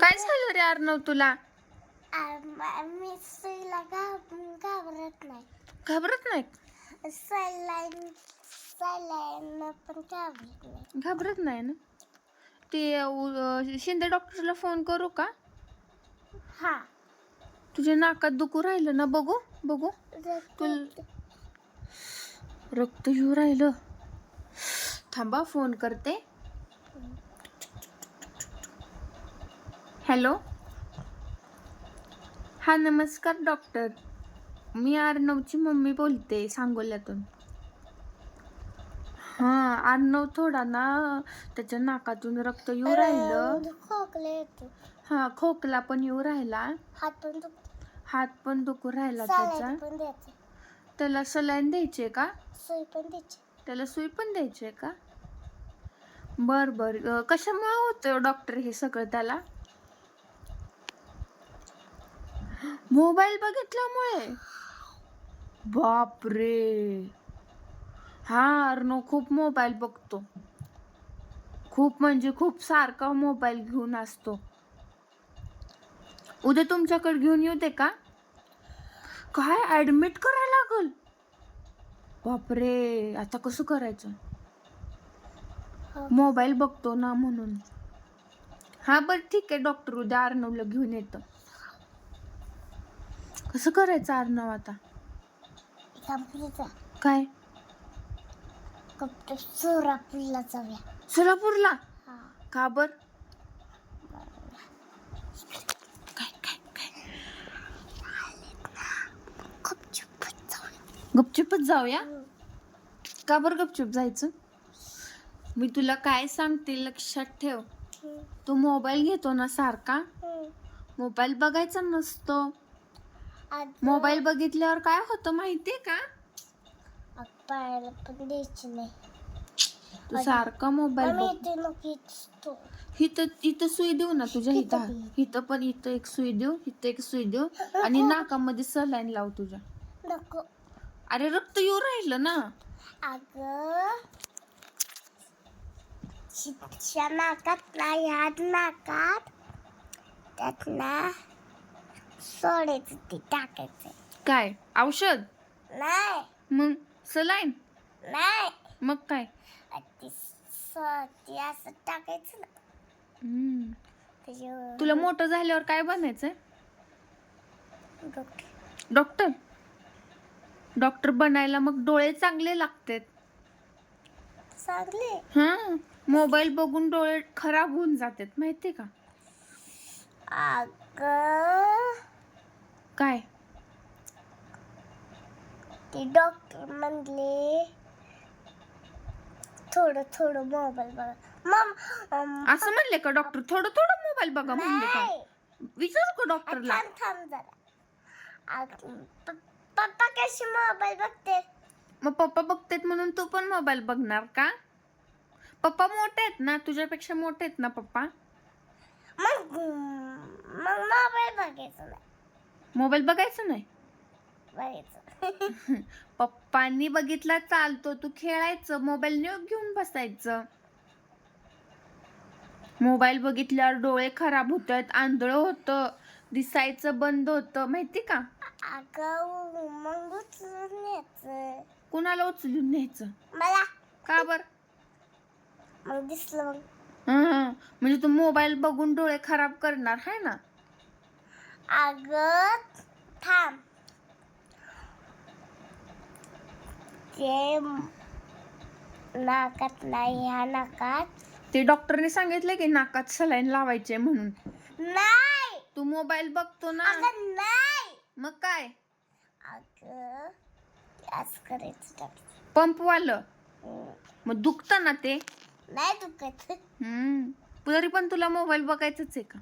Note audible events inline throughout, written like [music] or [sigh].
काय झालं रे अर्णव तुला? मी सुईला घाबरत नाही. घाबरत नाही? सलाईन सलाईन पण घाबरत नाही. घाबरत नाही ना? ते शिंदे डॉक्टरला फोन करू का? हा. तुझ्या नाकात दुखू राहिलं ना बघू बघू. तुल रक्त येऊ राहिलं. थांबा फोन करते. हॅलो. हा नमस्कार डॉक्टर. मी अर्णवची मम्मी बोलते सांगोल्यातून. हां अर्णव थोडा ना त्याच्या नाकातून रक्त येऊ राहिलं. खोकले येतो. हां खोकला पण येऊ राहिला. हातून दुखतो. हात पण दुखू राहिला त्याचा. पण द्यायचे. त्याला सलाईन द्यायची का? सुई पण द्यायची. त्याला सुई पण द्यायची आहे का? बर बर. अं, कशामुळे होतं डॉक्टर हे सगळं त्याला? मोबाईल बघितल्यामुळे. बापरे. हा अर्नो खूप मोबाईल बघतो. खूप म्हणजे खूप सारखा मोबाईल घेऊन असतो. उद्या तुमच्याकडे घेऊन येऊ दे का? काय ऍडमिट करायला लागल? बापरे आता कसं करायचं? मोबाईल बघतो ना म्हणून. हा बरं ठीक आहे डॉक्टर उद्या अर्णवला घेऊन येतं. कसं करायचं अर्णव आता. काय? कपडे सोरापूरला जाऊया. सोलापूरला? हा. का बर? काय काय काय? गपचूप जाऊया. गपचूपच जाऊया? का बरं गपचूप जायचं? मी तुला काय सांगते लक्षात ठेव. हम्म. तू मोबाईल घेतो ना सारखा? हम्म. मोबाईल बघायचा नसतो. मोबाईल बघितल्यावर काय होतं माहितीये का? पायाला नाही. तू सारखा मोबाईल बघ. इथं इथं सुई देऊ ना तुझ्या इथं इथं दे. इथं पण इथं एक सुई देऊ इथं एक सुई देऊ. आणि नाकामध्ये सलाईन लाव तुझ्या. नको. अरे रक्त येऊ राहिलं ना. अगं शिक्षा नाकात नाकात त्यात ना सोडायचं ते टाकायचं. काय? औषध? नाही. मग सलाईन? नाही. मग काय? ते स- ते असं टाकायचं ना. हम्म. त्याच्यावर तुला मोठं झाल्यावर काय बनायचंय? डोकं- डॉक्टर? डॉक्टर बनायला मग डोळे चांगले लागतात. चांगले. हा. मोबाईल बघून डोळे खराब होऊन जातात माहितीये का? अगं काय? ते डॉक्टर म्हणले थोडं थोडं मोबाईल बघा. मम असं म्हणले का डॉक्टर थोडं थोडं मोबाईल बघा म्हणले का? विचारू का डॉक्टरला थांब थांब जरा. प- पप्पा कशी मोबाईल बघते? मग पप्पा बघतेत म्हणून तू पण मोबाईल बघणार का? पप्पा मोठे आहेत ना? तुझ्यापेक्षा मोठे आहेत ना पप्पा? मग मग मोबाईल बघायचं नाही. मोबाईल बघायचं नाही? बघायचं. [laughs] पप्पांनी बघितला चालतो. तू खेळायचं मोबाईल न घेऊन बसायचं. मोबाईल बघितल्यावर डोळे खराब होत आहेत आंधळ होतं दिसायचं बंद होतं. माहिती का? अगं मग उचलून न्यायचं. कुणाला उचलून न्यायचं? मला. का बर? मग दिसलं मग. म्हणजे तू मोबाईल बघून डोळे खराब करणार आहे ना? अगं थांब. ते नाकात नाही ह्या नाकात. ते डॉक्टरने सांगितलं की नाकात सलाईन लावायचे म्हणून. नाही. तू मोबाईल बघतो ना. अगं नाही. मग काय? अगं ते असं करायचं टाकायचं. पंप वालं हम्म. मग दुखतं ना ते? नाही दुखत. हम्म. तरी पण तुला मोबाईल बघायचंच आहे का?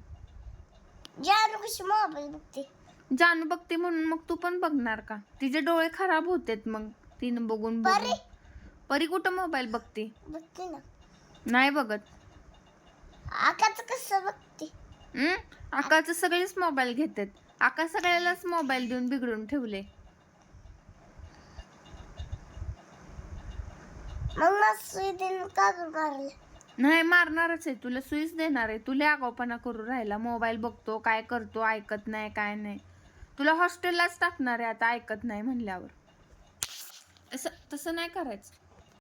जानू कशी मोबाईल बघते. जानू बघते म्हणून मग तू पण बघणार का? तिचे डोळे खराब होतेत मग. तिनं बघून बघून. परी? परी कुठं मोबाईल बघते? बघते ना. नाही बघत. आकाचं कसं बघते? हम्म? आकाचं सगळेच मोबाईल घेतात. आका सगळ्यालाच मोबाईल देऊन बिघडून ठेवले. मग देऊन का मारलं नाही मारणारच आहे. तुला सुईच देणार आहे. तुला आगोपणा करू राहिला. मोबाईल बघतो काय करतो ऐकत नाही काय नाही. तुला हॉस्टेललाच टाकणार आहे आता ऐकत नाही म्हणल्यावर. असं तसं नाही करायचं.